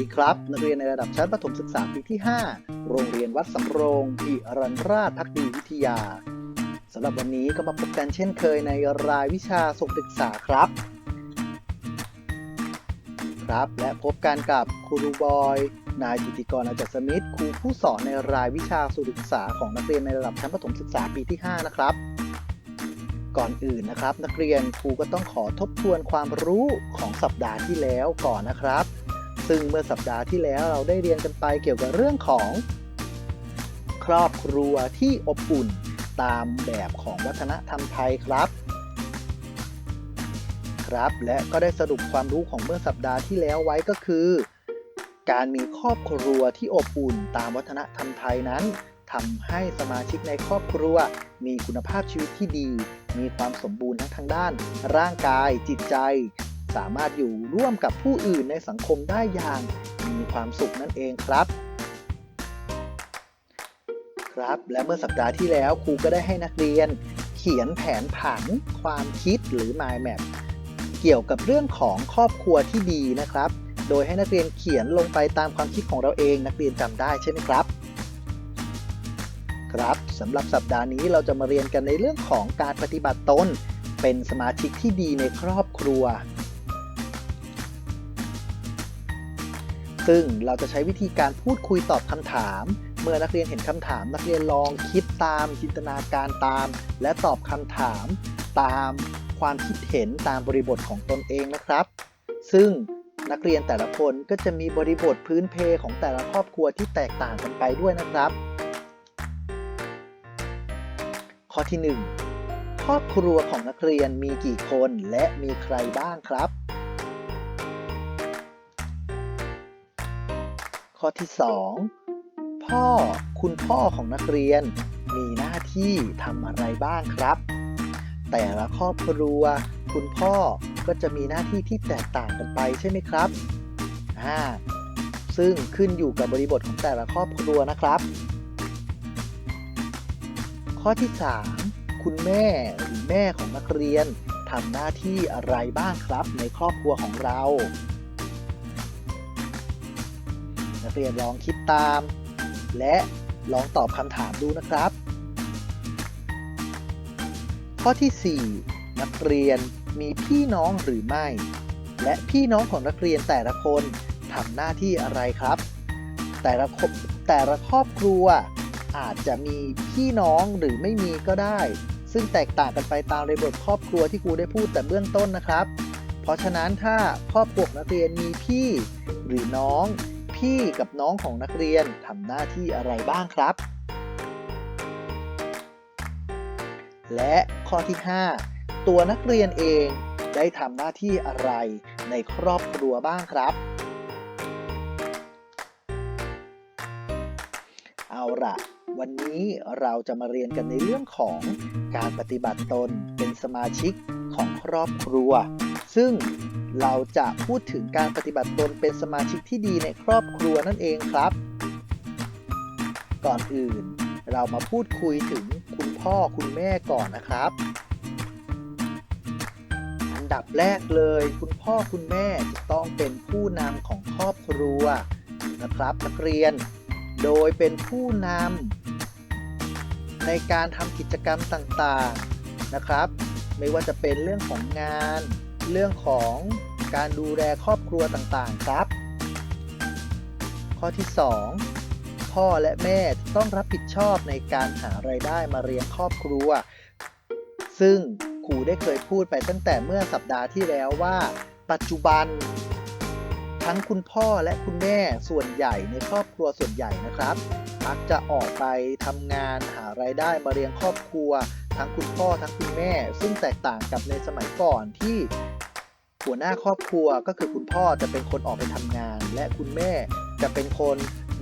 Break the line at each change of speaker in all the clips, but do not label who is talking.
ดีครับ นักเรียนในระดับชั้นประถมศึกษาปีที่ 5 โรงเรียนวัดสำโรงพิรันราชพักดีวิทยาสำหรับวันนี้ก็มาพบกันเช่นเคยในรายวิชาสุขศึกษาครับ ครับ และพบกันกับครูบอย นายกิติกรอาจารย์สมิธครูผู้สอนในรายวิชาสุขศึกษาของนักเรียนในระดับชั้นประถมศึกษาปีที่ 5 นะครับ ก่อนอื่นนะครับ นักเรียนครูก็ต้องขอทบทวนความรู้ของสัปดาห์ที่แล้วก่อนนะครับ ซึ่งเมื่อสัปดาห์ที่แล้วเราได้เรียนกันไปเกี่ยวกับเรื่องของ ครอบครัวที่อบอุ่นตามแบบของวัฒนธรรมไทยครับ ครับและก็ได้สรุปความรู้ของเมื่อสัปดาห์ที่แล้วไว้ก็คือ การมีครอบครัวที่อบอุ่นตามวัฒนธรรมไทยนั้นทำให้สมาชิกในครอบครัว มีคุณภาพชีวิตที่ดี มีความสมบูรณ์ทั้งทางด้าน ร่างกาย จิตใจ สามารถอยู่ร่วมกับผู้อื่นในสังคมได้อย่างมีความสุขนั่นเองครับ ครับและเมื่อสัปดาห์ที่แล้วครูก็ได้ให้นักเรียน เขียนแผนผังความคิดหรือ mind map เกี่ยวกับเรื่องของครอบครัวที่ดีนะครับ โดยให้นักเรียนเขียนลงไปตามความคิดของเราเองนักเรียนจำได้ใช่ไหมครับครับสำหรับสัปดาห์นี้เราจะมาเรียนกันในเรื่องของการปฏิบัติตน เป็นสมาชิกที่ดีในครอบครัว ซึ่งเราจะใช้วิธีการพูดคุยตอบคำถาม เมื่อนักเรียนเห็นคำถาม นักเรียนลองคิดตาม จินตนาการตาม และตอบคำถาม ตามความคิดเห็นตามบริบทของตนเองนะครับ ซึ่งนักเรียนแต่ละคนก็จะมีบริบทพื้นเพของแต่ละครอบครัวที่แตกต่างกันไปด้วยนะครับ ข้อที่ 1 ครอบครัวของนักเรียนมีกี่คนและมีใครบ้างครับ ข้อที่ 2 พ่อคุณพ่อของนักเรียนมีหน้าที่ทำอะไรบ้างครับ แต่ละครอบครัว คุณพ่อก็จะมีหน้าที่ที่แตกต่างกันไปใช่ไหมครับอ่าซึ่งขึ้นอยู่กับบริบทของแต่ละครอบครัวนะครับ ข้อที่ 3 คุณแม่หรือแม่ของนักเรียนทำหน้าที่อะไรบ้างครับในครอบครัวของเรา นักเรียนลองคิดตาม และลองตอบคำถามดูนะครับ ข้อที่ 4 นักเรียนมีพี่น้องหรือไม่ และพี่น้องของนักเรียนแต่ละคนทำหน้าที่อะไรครับ แต่ละครอบแต่ละครอบครัวอาจจะมีพี่น้องหรือไม่มีก็ได้ ซึ่งแตกต่างกันไปตามในบทครอบครัวที่ครูได้พูดแต่เบื้องต้นนะครับ เพราะฉะนั้นถ้าครอบครัวนักเรียนมีพี่หรือน้อง พี่กับน้องของนักเรียนทำหน้าที่อะไรบ้างครับ และข้อที่ 5 ตัวนักเรียนเองได้ทำหน้าที่อะไรในครอบครัวบ้างครับ เอาล่ะวันนี้เราจะมาเรียนกันในเรื่องของการปฏิบัติตนเป็นสมาชิกของครอบครัว ซึ่ง เราจะพูดถึงการปฏิบัติตนเป็นสมาชิกที่ดีในครอบครัวนั่นเองครับ ก่อนอื่น เรามาพูดคุยถึงคุณพ่อคุณแม่ก่อนนะครับ อันดับแรกเลย คุณพ่อคุณแม่จะต้องเป็นผู้นำของครอบครัวนะครับนักเรียน โดยเป็นผู้นำในการทำกิจกรรมต่างๆนะครับ ไม่ว่าจะเป็นเรื่องของงาน เรื่องของการดูแลครอบครัวต่างๆครับ ข้อที่ 2 พ่อและแม่ต้องรับผิดชอบในการหาไรายได้มาเลี้ยงครอบครัว ซึ่งครูได้เคยพูดไปตั้งแต่เมื่อสัปดาห์ที่แล้วว่า ปัจจุบัน ทั้งคุณพ่อและคุณแม่ส่วนใหญ่ในครอบครัวส่วนใหญ่นะครับมักจะออกไปทำงานหาไรายได้มาเลี้ยงครอบครัว ทั้งคุณพ่อทั้งคุณแม่ ซึ่งแตกต่างกับในสมัยก่อนที่ หัวหน้าครอบครัวก็คือคุณพ่อจะเป็นคนออกไปทำงาน และคุณแม่จะเป็นคน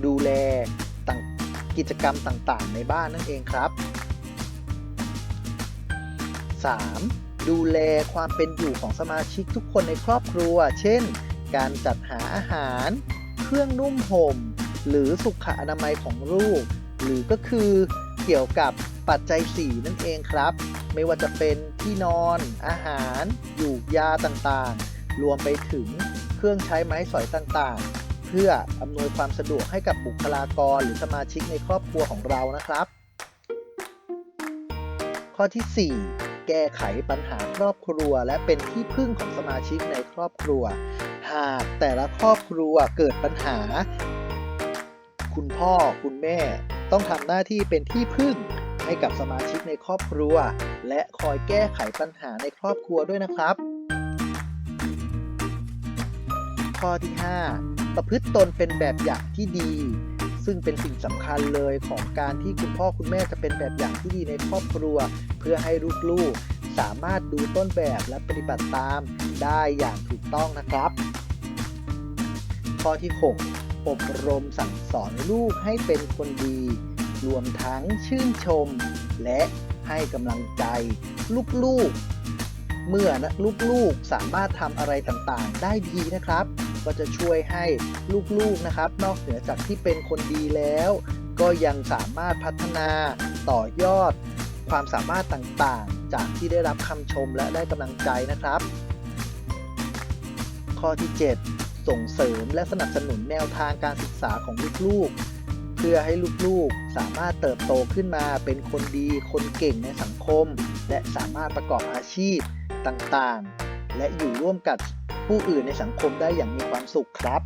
ดูแลต่างกิจกรรมต่างๆ ในบ้านนั่นเองครับ 3. ดูแลความเป็นอยู่ของสมาชิกทุกคนในครอบครัว เช่น การจัดหาอาหาร เครื่องนุ่มห่ม หรือสุขอนามัยของลูก หรือก็คือเกี่ยวกับปัจจัย 4 นั่นเองครับ ไม่ว่าจะเป็น ที่นอน อาหารอยู่ยาต่างๆ รวมไปถึงเครื่องใช้ไม้สอยต่างๆ เพื่ออำนวยความสะดวกให้กับบุคลากรหรือสมาชิกในครอบครัวของเรานะครับ ข้อที่ 4 แก้ไขปัญหาครอบครัว และเป็นที่พึ่งของสมาชิกในครอบครัว หากแต่ละครอบครัวเกิดปัญหา คุณพ่อคุณแม่ต้องทำหน้าที่เป็นที่พึ่ง ให้กับสมาชิกในครอบครัว และคอยแก้ไขปัญหาในครอบครัวด้วยนะครับ ข้อที่ 5 ประพฤติตนเป็นแบบอย่างที่ดี ซึ่งเป็นสิ่งสำคัญเลยของการที่คุณพ่อคุณแม่จะเป็นแบบอย่างที่ดีในครอบครัว เพื่อให้ลูกๆสามารถดูต้นแบบและปฏิบัติตามได้อย่างถูกต้องนะครับ ข้อที่ 6 อบรมสั่งสอนลูกให้เป็นคนดี รวมทั้งชื่นชม และให้กำลังใจลูกๆ เมื่อนะลูกๆสามารถทำอะไรต่างๆ ได้ดีนะครับ ก็จะช่วยให้ลูกๆนะครับ นอกเหนือจากที่เป็นคนดีแล้ว ก็ยังสามารถพัฒนาต่อยอด ความสามารถต่างๆ จากที่ได้รับคำชมและได้กำลังใจนะครับ ข้อที่ 7 ส่งเสริมและสนับสนุนแนวทางการศึกษาของลูกๆ เพื่อให้ลูกๆสามารถเติบโตขึ้นมาเป็นคนดีคนเก่งในสังคม และสามารถประกอบอาชีพต่างๆ และอยู่ร่วมกับผู้อื่นในสังคมได้อย่างมีความสุขครับ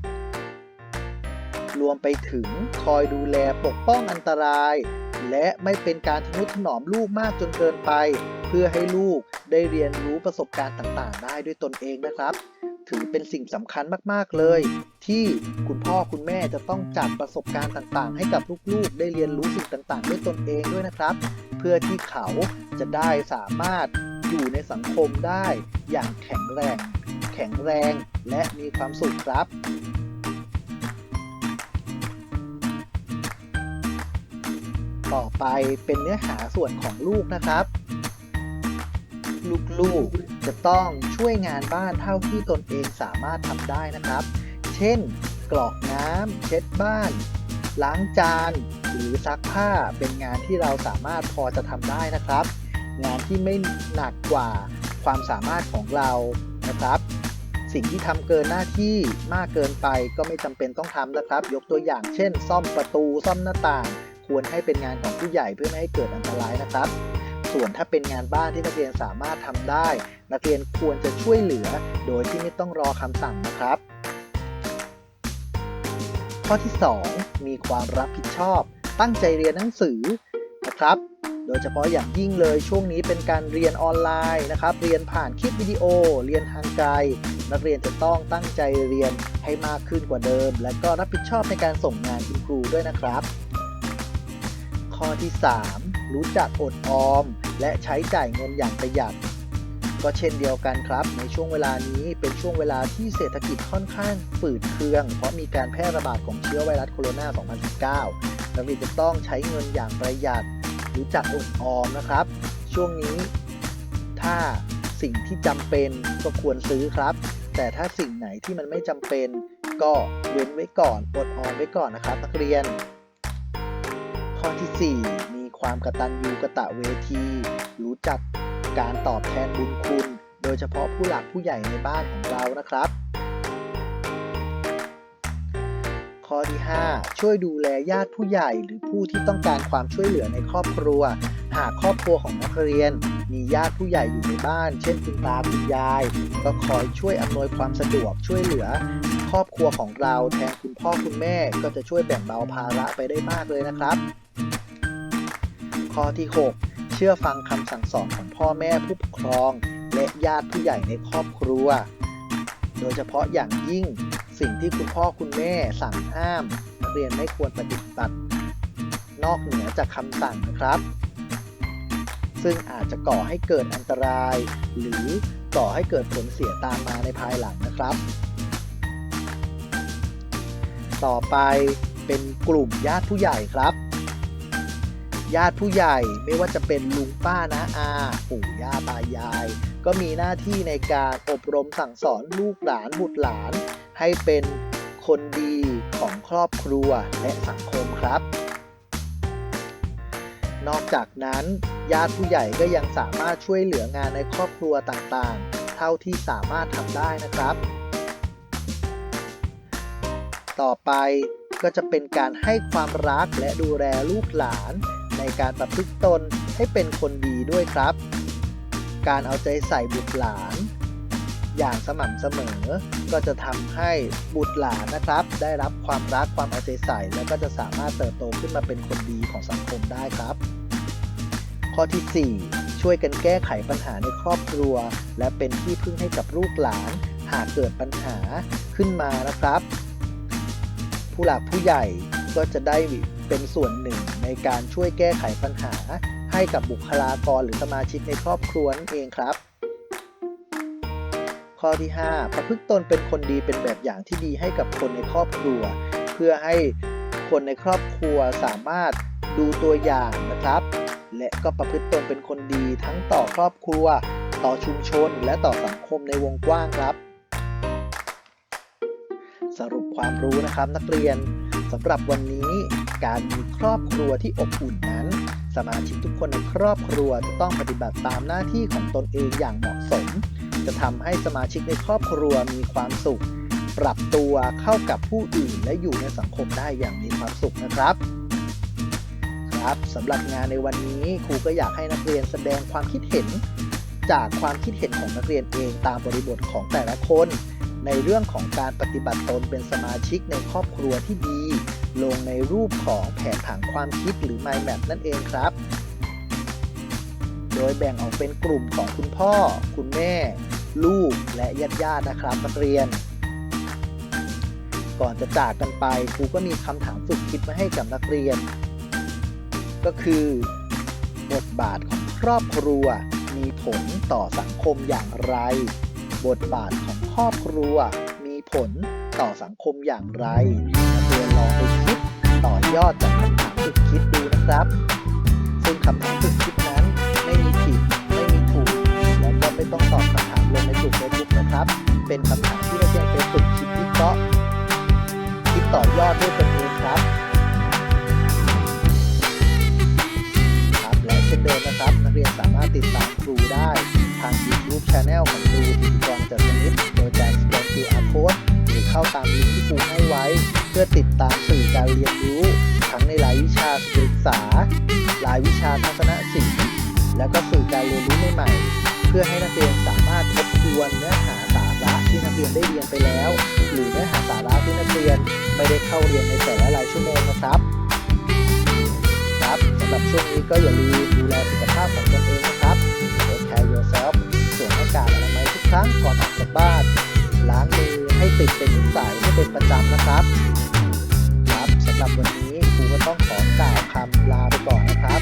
รวมไปถึงคอยดูแลปกป้องอันตราย และไม่เป็นการทนุถนอมลูกมากจนเกินไป เพื่อให้ลูกได้เรียนรู้ประสบการณ์ต่างๆ ได้ด้วยตนเองนะครับ ถือเป็นสิ่งสำคัญมากๆเลย ที่คุณพ่อคุณแม่จะต้องจัดประสบการณ์ต่างๆ ให้กับลูกๆ ได้เรียนรู้สิ่งต่างๆ ด้วยตนเองด้วยนะครับ เพื่อที่เขาจะได้สามารถอยู่ในสังคมได้อย่างแข็งแรง แข็งแรงและมีความสุขครับ ต่อไปเป็นเนื้อหาส่วนของลูกนะครับ ลูกๆจะต้องช่วยงานบ้านเท่าที่ตนเองสามารถทำได้นะครับ เช่น กรอกน้ำเช็ดบ้าน ล้างจาน หรือซักผ้าเป็นงานที่เราสามารถพอจะทำได้นะครับ งานที่ไม่หนักกว่าความสามารถของเรานะครับสิ่งที่ทำเกินหน้าที่มากเกินไปก็ไม่จำเป็นต้องทำนะครับ ยกตัวอย่างเช่น ซ่อมประตูซ่อมหน้าต่าง ควรให้เป็นงานของผู้ใหญ่เพื่อไม่ให้เกิดอันตรายนะครับ ส่วนถ้าเป็นงานบ้านที่นักเรียนสามารถทำได้ นักเรียนควรจะช่วยเหลือ โดยที่ไม่ต้องรอคำสั่งนะครับ ข้อที่ 2 มีความรับผิดชอบ ตั้งใจเรียนหนังสือนะครับโดยเฉพาะอย่างยิ่งเลยช่วงนี้เป็นการเรียนออนไลน์นะครับ เรียนผ่านคลิปวิดีโอ เรียนทางไกล นักเรียนจะต้องตั้งใจเรียนให้มากขึ้นกว่าเดิม และก็รับผิดชอบในการส่งงานคุณครูด้วยนะครับ ข้อที่ 3 รู้จักอดออม และใช้จ่ายเงินอย่างประหยัด ก็เช่นเดียวกันครับ ในช่วงเวลานี้เป็นช่วงเวลาที่เศรษฐกิจค่อนข้างฝืดเคือง เพราะมีการแพร่ระบาดของเชื้อไวรัสโคโรนา 2019 นักเรียนจะต้องใช้เงินอย่างประหยัด รู้จักอดออมนะครับ ช่วงนี้ ถ้าสิ่งที่จำเป็นก็ควรซื้อครับ แต่ถ้าสิ่งไหนที่มันไม่จำเป็นก็เว้นไว้ก่อนอดออมไว้ก่อนนะครับ นักเรียน ข้อที่ 4 มีความกระตัญญูกระตะเวที รู้จักการตอบแทนบุญคุณ โดยเฉพาะผู้หลักผู้ใหญ่ในบ้านของเรานะครับ ข้อที่ 5 ช่วยดูแลญาติผู้ใหญ่หรือผู้ที่ต้องการความช่วยเหลือในครอบครัว หากครอบครัวของนักเรียน มีญาติผู้ใหญ่อยู่ในบ้าน เช่นคุณตาคุณยาย ก็คอยช่วยอำนวยความสะดวกช่วยเหลือครอบครัวของเราแทนคุณพ่อคุณแม่ก็จะช่วยแบ่งเบาภาระไปได้มากเลยนะครับ ข้อที่ 6 เชื่อฟังคำสั่งสอนของพ่อแม่ผู้ปกครอง และญาติผู้ใหญ่ในครอบครัว โดยเฉพาะอย่างยิ่งสิ่งที่คุณพ่อคุณแม่สั่งห้ามนักเรียนไม่ควรปฏิบัติ นอกเหนือจากคำสั่งนะครับ ซึ่งอาจจะก่อให้เกิดอันตราย หรือก่อให้เกิดผลเสียตามมาในภายหลังนะครับ ต่อไปเป็นกลุ่มญาติผู้ใหญ่ครับ ญาติผู้ใหญ่ไม่ว่าจะเป็นลุงป้านะอาปู่ย่าตายาย ก็มีหน้าที่ในการอบรมสั่งสอนลูกหลานบุตรหลาน ให้เป็นคนดีของครอบครัวและสังคมครับ นอกจากนั้นญาติผู้ใหญ่ก็ยังสามารถช่วยเหลืองานในครอบครัวต่างๆ เท่าที่สามารถทำได้นะครับ ต่อไปก็จะเป็นการให้ความรักและดูแลลูกหลาน ในการประพฤติตนให้เป็นคนดีด้วยครับ การเอาใจใส่บุตรหลาน อย่างสม่ำเสมอ ก็จะทำให้บุตรหลานนะครับ ได้รับความรักความเอาใจใส่ และก็จะสามารถเติบโตขึ้นมาเป็นคนดีของสังคมได้ครับ ข้อที่ 4 ช่วยกันแก้ไขปัญหาในครอบครัว และเป็นที่พึ่งให้กับลูกหลาน หากเกิดปัญหาขึ้นมานะครับ ผู้หลักผู้ใหญ่ก็จะได้ เป็นส่วนหนึ่งในการช่วยแก้ไขปัญหา ให้กับบุคลากรหรือสมาชิกในครอบครัวนั่นเองครับ ข้อที่ 5 ประพฤติตนเป็นคนดีเป็นแบบอย่างที่ดีให้กับคนในครอบครัว เพื่อให้คนในครอบครัวสามารถดูตัวอย่างนะครับ และก็ประพฤติตนเป็นคนดีทั้งต่อครอบครัว ต่อชุมชน และต่อสังคมในวงกว้างครับ สรุปความรู้นะครับนักเรียนสำหรับวันนี้ การมีครอบครัวที่อบอุ่นนั้น สมาชิกทุกคนในครอบครัวจะต้องปฏิบัติตามหน้าที่ของตนเองอย่างเหมาะสม จะทำให้สมาชิกในครอบครัวมีความสุข ปรับตัวเข้ากับผู้อื่นและอยู่ในสังคมได้อย่างมีความสุขนะครับครับสำหรับงานในวันนี้ครูก็อยากให้นักเรียนแสดงความคิดเห็น จากความคิดเห็นของนักเรียนเองตามบริบทของแต่ละคน ในเรื่องของการปฏิบัติตนเป็นสมาชิกในครอบครัวที่ดี ลงในรูปของแผนผังความคิดหรือ mind map นั่นเองครับ โดยแบ่งออกเป็นกลุ่มของคุณพ่อ คุณแม่ ลูกและญาติญาตินะครับนักเรียน ก่อนจะจากกันไปครูก็มีคำถามฝึกคิดมาให้กับนักเรียน ก็คือบทบาทของครอบครัวมีผลต่อสังคมอย่างไร บทบาทของครอบครัว มีผลต่อสังคมอย่างไรนักเรียนลองไปคิดต่อยอดจากคำถามฝึกคิดดูนะครับ ซึ่งคำถามฝึกคิดนั้นไม่มีผิด ไม่มีถูก แล้วก็ไม่ต้องตอบคำถามลงในกลุ่มเฟซบุ๊กนะครับ เป็นคำถามที่นักเรียนไปฝึกคิดวิเคราะห์คิดต่อยอดด้วยตนเองครับครับ นะครับ นักเรียนสามารถติดตามครูได้ ทาง YouTube Channel ของครูธิติกรจัดสนิทโดยการสแกน QR Code หรือเข้าตามลิงก์ที่ครูให้ไว้ เพื่อติดตามสื่อการเรียนรู้ ทั้งในรายวิชาศึกษารายวิชาทัศนศิลป์และก็สื่อการเรียนรู้ใหม่ๆ เพื่อให้นักเรียนสามารถทบทวนเนื้อหาสาระที่นักเรียนได้เรียนไปแล้ว หรือเนื้อหาสาระที่นักเรียนไม่ได้เข้าเรียนในแต่ละรายชั่วโมงนะครับ ครับสำหรับช่วงนี้ก็อย่าลืมดูแลสุขภาพของตนเองนะครับ Take care yourself สวมหน้ากากอนามัยทุกครั้งก่อนออกจากบ้าน ล้างมือให้ติดเป็นนิสัยให้เป็นประจำนะครับครับสำหรับวันนี้ครูก็ต้องขอกล่าวคำลาไปก่อนนะครับ